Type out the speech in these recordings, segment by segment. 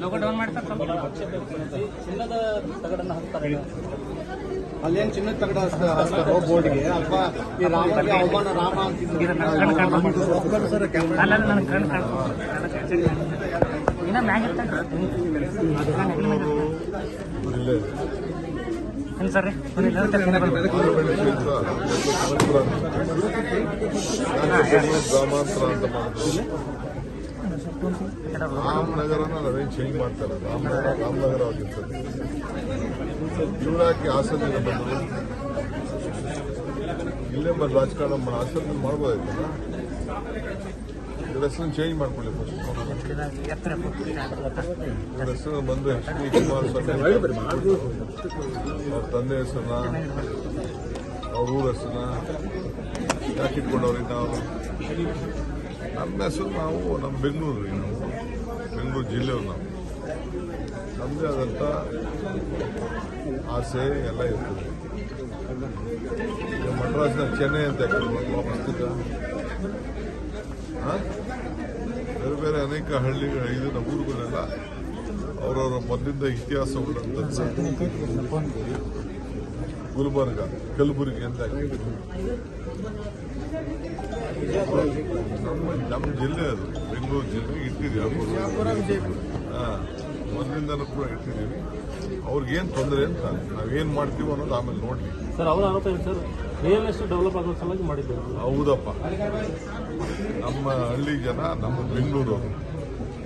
Logo down ಮಾಡ್ತಾರೆ ಚಿನ್ನದ ತಗಡನ್ನ ಹಾಕ್ತಾರೆ ಅಲ್ಲೇನು ಚಿನ್ನದ ತಗಡ ಬೋರ್ಡ್ಗೆ ಅಥವಾ ಈ ರಾಮನಿಗೆ ಅವಮಾನ ರಾಮ ಅಂತಿದ್ರು ಸರ್. ಗ್ರಾಮಾಂತರ ಅಂತ ಮಾಡಿದ್ರು ರಾಮನಗರನ ನಾವೇನು ಚೇಂಜ್ ಮಾಡ್ತಾರೆ. ರಾಮನಗರ ರಾಮನಗರ ಆಗಿರ್ತದೆ. ಇವರಾಕಿ ಹಾಸನದಿಂದ ಬಂದರು ಇಲ್ಲೇ ಬಂದು ರಾಜಕಾರಣ ಮಾಡಿ ಹಾಸನದಲ್ಲಿ ಮಾಡ್ಬೋದಾಯ್ತಲ್ಲ? ಇವ್ರ ಚೇಂಜ್ ಮಾಡ್ಕೊಳ್ಳಿ ಇವ್ರ ಹೆಸರು ಬಂದು ಎಚ್ ಡಿ ಕುಮಾರಸ್ವಾಮಿ. ಅವ್ರ ತಂದೆ ಹೆಸರನ್ನ, ಅವ್ರ ಊರ ಹೆಸರನ್ನ ಯಾಕೆ ಇಟ್ಕೊಂಡವ್ರಿ ನಾವು ನಮ್ಮ ಹೆಸರು ನಾವು, ನಮ್ಮ ಬೆಂಗಳೂರು ರೀ ನಾವು. ಬೆಂಗಳೂರು ಜಿಲ್ಲೆಯವ್ರು ನಾವು. ನಮ್ಮದೇ ಆದಂಥ ಆಸೆ ಎಲ್ಲ ಇರ್ತದೆ. ಈಗ ಮಡ್ರಾಸ್ನ ಚೆನ್ನೈ ಅಂತ ಯಾಕೆ ವಾಪಸ್ತಿದ್ದ ಬೇರೆ ಬೇರೆ ಅನೇಕ ಹಳ್ಳಿಗಳ ಇದು ನಮ್ಮ ಊರುಗಳೆಲ್ಲ ಅವರವರ ಮೊದಲಿಂದ ಇತಿಹಾಸಗಳಂತ ಗುಲ್ಬರ್ಗ ಕಲಬುರಗಿ ಅಂತ. ನಮ್ಮ ನಮ್ಮ ಜಿಲ್ಲೆ ಅದು ಬೆಂಗಳೂರು ಜಿಲ್ಲೆ ಇಟ್ಟಿದೆ ಹಾಂ. ಮೊದಲಿಂದನೂ ಕೂಡ ಇಟ್ಟಿದ್ದೀವಿ ಅವ್ರಿಗೇನು ತೊಂದರೆ ಅಂತ ನಾವೇನು ಮಾಡ್ತೀವೋ ಅನ್ನೋದು ಆಮೇಲೆ ನೋಡ್ಲಿ. ಸರ್ ಅವರ ಆರೋಪ ಏನು ಸರ್? ರಿಯಲ್ ಎಸ್ಟೇಟ್ ಡೆವಲಪ್ ಆಗೋ ಸಲುವಾಗಿ ಮಾಡಿದ್ದೇವೆ ಹೌದಪ್ಪ. ನಮ್ಮ ಹಳ್ಳಿ ಜನ ನಮ್ಮ ಬೆಂಗಳೂರು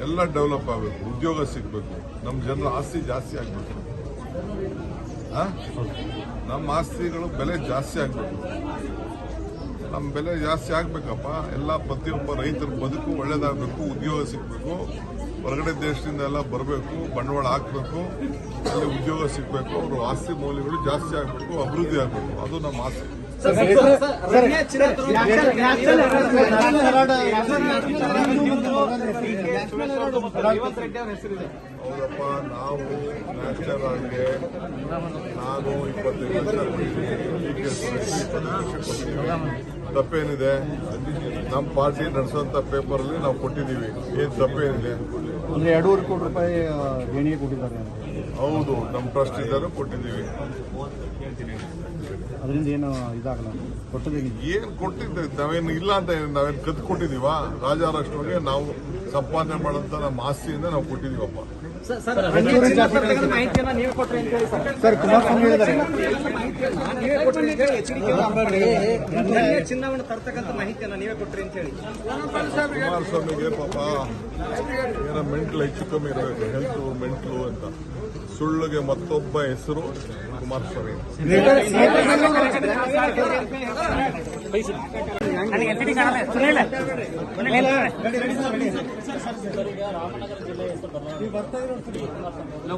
ಎಲ್ಲ ಡೆವಲಪ್ ಆಗಬೇಕು. ಉದ್ಯೋಗ ಸಿಗಬೇಕು. ನಮ್ಮ ಜನರ ಆಸ್ತಿ ಜಾಸ್ತಿ ಆಗಬೇಕು. ನಮ್ಮ ಆಸ್ತಿಗಳು ಬೆಲೆ ಜಾಸ್ತಿ ಆಗಬೇಕು. ನಮ್ಮ ಬೆಲೆ ಜಾಸ್ತಿ ಆಗಬೇಕಪ್ಪ ಎಲ್ಲ ಪ್ರತಿಯೊಬ್ಬ ರೈತರ ಬದುಕು ಒಳ್ಳೇದಾಗಬೇಕು ಉದ್ಯೋಗ ಸಿಗಬೇಕು ಹೊರಗಡೆ ದೇಶದಿಂದ ಎಲ್ಲ ಬರಬೇಕು ಬಂಡವಾಳ ಹಾಕಬೇಕು ಅಲ್ಲಿ ಉದ್ಯೋಗ ಸಿಗಬೇಕು ಅವರು ಆಸ್ತಿ ಮೌಲ್ಯಗಳು ಜಾಸ್ತಿ ಆಗಬೇಕು ಅಭಿವೃದ್ಧಿ ಆಗಬೇಕು ಅದು ನಮ್ಮ ಆಸೆ ಹೌದಪ್ಪ ನಾವು ನ್ಯಾಷನಲ್ ಆರ್ಡ್ಗೆ ನಾನು ಇಪ್ಪತ್ತೈದು ಲಕ್ಷ ಕೊಟ್ಟಿದ್ದೀನಿ ತಪ್ಪೇನಿದೆ? ನಮ್ಮ ಪಾರ್ಟಿ ನಡೆಸುವಂತ ಪೇಪರಲ್ಲಿ ನಾವು ಕೊಟ್ಟಿದ್ದೀವಿ. ಏನು ತಪ್ಪೇನಿದೆ? ಅಂದ್ರೆ ಎರಡೂವರೆ ಕೋಟಿ ರೂಪಾಯಿ ದೇಣಿಗೆ ಕೊಟ್ಟಿದ್ದಾರೆ. ಹೌದು ನಮ್ಮ ಟ್ರಸ್ಟ್ ಇದ್ದಾರೆ ಕೊಟ್ಟಿದ್ದೀವಿ. ಅದರಿಂದ ಏನು ಇದಾಗಲ್ಲ? ಕೊಟ್ಟದೇನು ಏನು ಕೊಟ್ಟಿದ್ದೆ? ನಾವೇನು ಇಲ್ಲ ಅಂತ ನಾವೇನು ಕದ್ದು ಕೊಟ್ಟಿದ್ದೀವಾ ರಾಜಾರಾಷ್ಟ್ರವಾಗಿ ನಾವು ಸಂಪಾದನೆ ಮಾಡೋಂಥ ನಮ್ಮ ಆಸ್ತಿಯಿಂದ ನಾವು ಕೊಟ್ಟಿದ್ದೀವಪ್ಪ. ಸರ್ ಕುಮಾರಸ್ವಾಮಿ ಹೇಳಿದ್ದಾರೆ ಚಿನ್ನವನ್ನು ತರ್ತಕ್ಕಂಥ ಮಾಹಿತಿಯನ್ನ ನೀವೇ ಕೊಟ್ರಿ ಅಂತ ಹೇಳಿ ಕುಮಾರಸ್ವಾಮಿಗೆ ಪಾಪ ಏನೋ ಮೆಂಟ್ಲು ಹೆಚ್ಚು ಕಮ್ಮಿ ಇರಬೇಕು ಹೆಲ್ತ್ ಮೆಂಟ್ಲು ಅಂತ ಸುಳ್ಳುಗೆ ಮತ್ತೊಬ್ಬ ಹೆಸರು ಕುಮಾರಸ್ವಾಮಿ ನನಗೆ ಎಲ್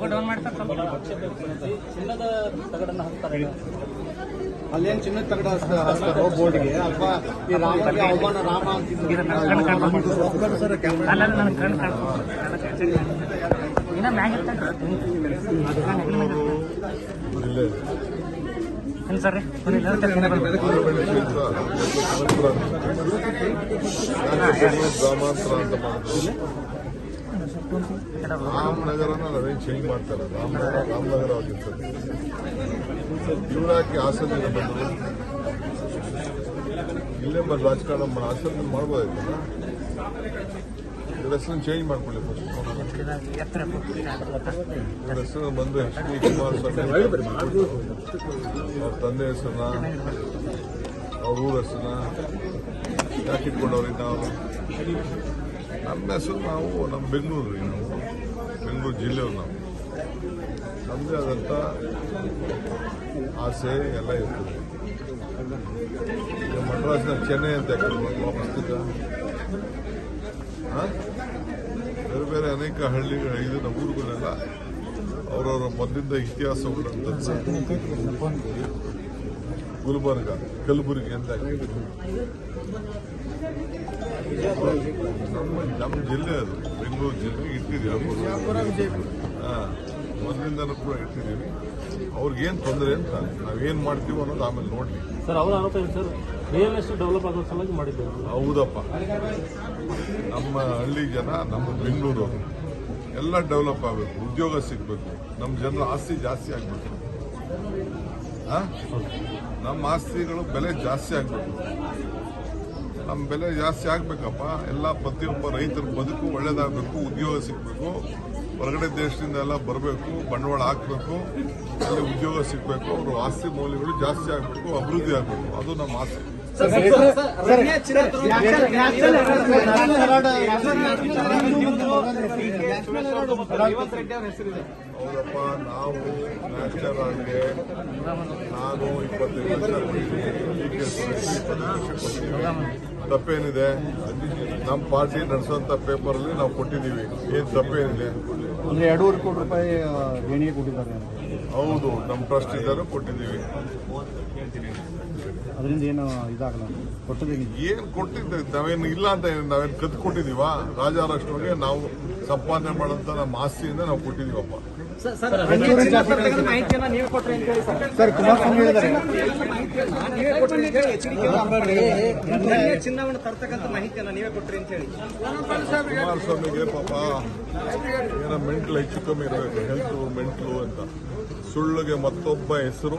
ಡೌನ್ ಮಾಡ್ತಾರೆ ಚಿನ್ನದ ತಗಡನ್ನ ಹಾಕ್ತಾರೆ ಅಲ್ಲೇನು ಚಿನ್ನದ ತಗಡ ಹಚ್ತಾರೋ ಬೋರ್ಡ್ಗೆ? ಅಥವಾ ಈ ರಾಮನಿಗೆ ಅವಮಾನ ರಾಮ ಏನು ಸರ್? ಗ್ರಾಮಾಂತರ ಅಂತ ಮಾಡಿದ್ರು ರಾಮನಗರನ ನಾವೇನು ಚೇಂಜ್ ಮಾಡ್ತಾರೆ ರಾಮನಗರ ರಾಮನಗರ ಆಗಿರ್ತದೆ ಇವರಾಕಿ ಹಾಸನದಿಂದ ಬಂದರು ಇಲ್ಲೇ ಬಂದು ರಾಜಕಾರಣ ಮಾಡಿ ಹಾಸನ ಮಾಡ್ಬೋದಾಯ್ತಲ್ಲ ಇವ್ರ ಹೆಸರನ್ನು ಚೇಂಜ್ ಮಾಡ್ಕೊಳ್ಳಿ ಇವ್ರ ಹೆಸರು ಬಂದು ಎಚ್ ಡಿ ಕುಮಾರಸ್ವಾಮಿ ಅವ್ರ ತಂದೆ ಹೆಸರನ್ನ ಅವ್ರ ಊರ ಹೆಸರನ್ನ ಯಾಕೆ ಇಟ್ಕೊಂಡವ್ರಿಂದ ನಾವು ನಮ್ಮ ಹೆಸರು ನಾವು ನಮ್ಮ ಬೆಂಗಳೂರು ನಾವು. ಬೆಂಗಳೂರು ಜಿಲ್ಲೆಯವ್ರು ನಾವು. ನಮ್ಮದೇ ಆದಂಥ ಆಸೆ ಎಲ್ಲ ಇರ್ತದೆ. ಈಗ ಮಡ್ರಾಸ್ನ ಚೆನ್ನೈ ಅಂತ ವಾಪಸ್ತಿದ್ದ ಬೇರೆ ಬೇರೆ ಅನೇಕ ಹಳ್ಳಿಗಳ, ಇದು ನಮ್ಮ ಊರುಗಳೆಲ್ಲ ಅವರವರ ಮೊದಲಿಂದ ಇತಿಹಾಸಗಳಂತ ಗುಲ್ಬರ್ಗ, ಕಲಬುರ್ಗಿ ಅಂತ. ನಮ್ಮ ನಮ್ಮ ಜಿಲ್ಲೆ ಅದು. ಬೆಂಗಳೂರು ಜಿಲ್ಲೆ ಇಟ್ಟಿದ್ದೀವಿ ಹಾಂ ಮೊದಲಿಂದನೂ ಕೂಡ ಇಟ್ಟಿದ್ದೀವಿ. ಅವ್ರಿಗೇನು ತೊಂದರೆ ಅಂತ ನಾವೇನು ಮಾಡ್ತೀವಿ ಅನ್ನೋದು ಆಮೇಲೆ ನೋಡಿ ಸರ್ ಅವರ ಆರೋಪ ಏನು ಸರ್? ರಿಯಲ್ ಎಸ್ಟೇಟ್ ಡೆವಲಪ್ ಆಗೋ ಸಲುವಾಗಿ ಮಾಡಿದ್ದೇವೆ. ಹೌದಪ್ಪ. ನಮ್ಮ ಹಳ್ಳಿ ಜನ ನಮ್ಮ ಬೆಂಗಳೂರು ಎಲ್ಲ ಡೆವಲಪ್ ಆಗಬೇಕು. ಉದ್ಯೋಗ ಸಿಗಬೇಕು. ನಮ್ಮ ಜನರ ಆಸ್ತಿ ಜಾಸ್ತಿ ಆಗಬೇಕು ನಮ್ಮ ಆಸ್ತಿಗಳು ಬೆಲೆ ಜಾಸ್ತಿ ಆಗಬೇಕು ನಮ್ಮ ಬೆಲೆ ಜಾಸ್ತಿ ಆಗ್ಬೇಕಪ್ಪ. ಎಲ್ಲ ಪ್ರತಿಯೊಬ್ಬ ರೈತರ ಬದುಕು ಒಳ್ಳೇದಾಗಬೇಕು, ಉದ್ಯೋಗ ಸಿಗಬೇಕು, ಹೊರಗಡೆ ದೇಶದಿಂದ ಎಲ್ಲ ಬರಬೇಕು, ಬಂಡವಾಳ ಹಾಕಬೇಕು, ಅಲ್ಲಿ ಉದ್ಯೋಗ ಸಿಗಬೇಕು, ಅವರು ಆಸ್ತಿ ಮೌಲ್ಯಗಳು ಜಾಸ್ತಿ ಆಗಬೇಕು, ಅಭಿವೃದ್ಧಿ ಆಗಬೇಕು. ಅದು ನಮ್ಮ ಆಸೆ. ಹೌದಪ್ಪ ನಾವು ನ್ಯಾಷನಲ್ ಆರ್ಡ್ಗೆ ನಾನು ಇಪ್ಪತ್ತೈದು ತಪ್ಪೇನಿದೆ ನಮ್ಮ ಪಾರ್ಟಿ ನಡೆಸುವಂತ ಪೇಪರಲ್ಲಿ ನಾವು ಕೊಟ್ಟಿದ್ದೀವಿ ಏನು ತಪ್ಪೇನಿದೆ ಅಂದ್ರೆ ಎರಡೂವರೆ ಕೋಟಿ ರೂಪಾಯಿ ದೇಣಿಗೆ ಕೊಟ್ಟಿದ್ದಾರೆ ಹೌದು ನಮ್ಮ ಟ್ರಸ್ಟ್ ಇದ್ದಾರೆ ಕೊಟ್ಟಿದ್ದೀವಿ. ಅದರಿಂದ ಏನು ಇದಾಗಲ್ಲ ಕೊಟ್ಟಿದ್ದೀನಿ ಏನು ಕೊಟ್ಟಿದ್ದೆ ನಾವೇನು ಇಲ್ಲ ಅಂತ ನಾವೇನು ಕದ್ದು ಕೊಟ್ಟಿದೀವಾ ರಾಜಾರಾಷ್ಟ್ರಗೆ ನಾವು ಸಂಪಾದನೆ ಮಾಡೋಂಥ ನಮ್ಮ ಆಸ್ತಿಯಿಂದ ನಾವು ಕೊಟ್ಟಿದೀವಪ್ಪ ಮಾಹಿತಿಯನ್ನ ನೀವೇ ಕೊಟ್ರಿ ಅಂತ ಹೇಳಿ ಸರ್. ಕುಮಾರಸ್ವಾಮಿ ಹೇಳಿದ್ದಾರೆ. ನೀವೇ ಕೊಟ್ರಿ ಅಂತ ಹೇಳಿ ಎಚ್ಚರಿಕೆ ಧನ್ಯ ಚಿನ್ನವನ್ನು ತರ್ತಕ್ಕಂಥ ಮಾಹಿತಿಯನ್ನ ನೀವೇ ಕೊಟ್ರಿ ಅಂತ ಹೇಳಿ. ಕುಮಾರಸ್ವಾಮಿಗೆ ಪಾಪ ಏನೋ ಮೆಂಟ್ಲು ಹೆಚ್ಚು ಕಮ್ಮಿ ಇರಬೇಕು ಹೆಲ್ತ್ ಮೆಂಟ್ಲು ಅಂತ. ಸುಳ್ಳುಗೆ ಮತ್ತೊಬ್ಬ ಹೆಸರು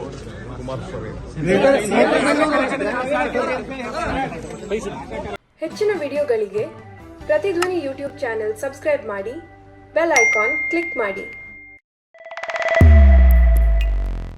ಕುಮಾರಸ್ವಾಮಿ. ಹೆಚ್ಚಿನ ವಿಡಿಯೋಗಳಿಗೆ ಪ್ರತಿಧ್ವನಿ ಯೂಟ್ಯೂಬ್ ಚಾನೆಲ್ ಸಬ್ಸ್ಕ್ರೈಬ್ ಮಾಡಿ ಬೆಲ್ ಐಕಾನ್ ಕ್ಲಿಕ್ ಮಾಡಿ.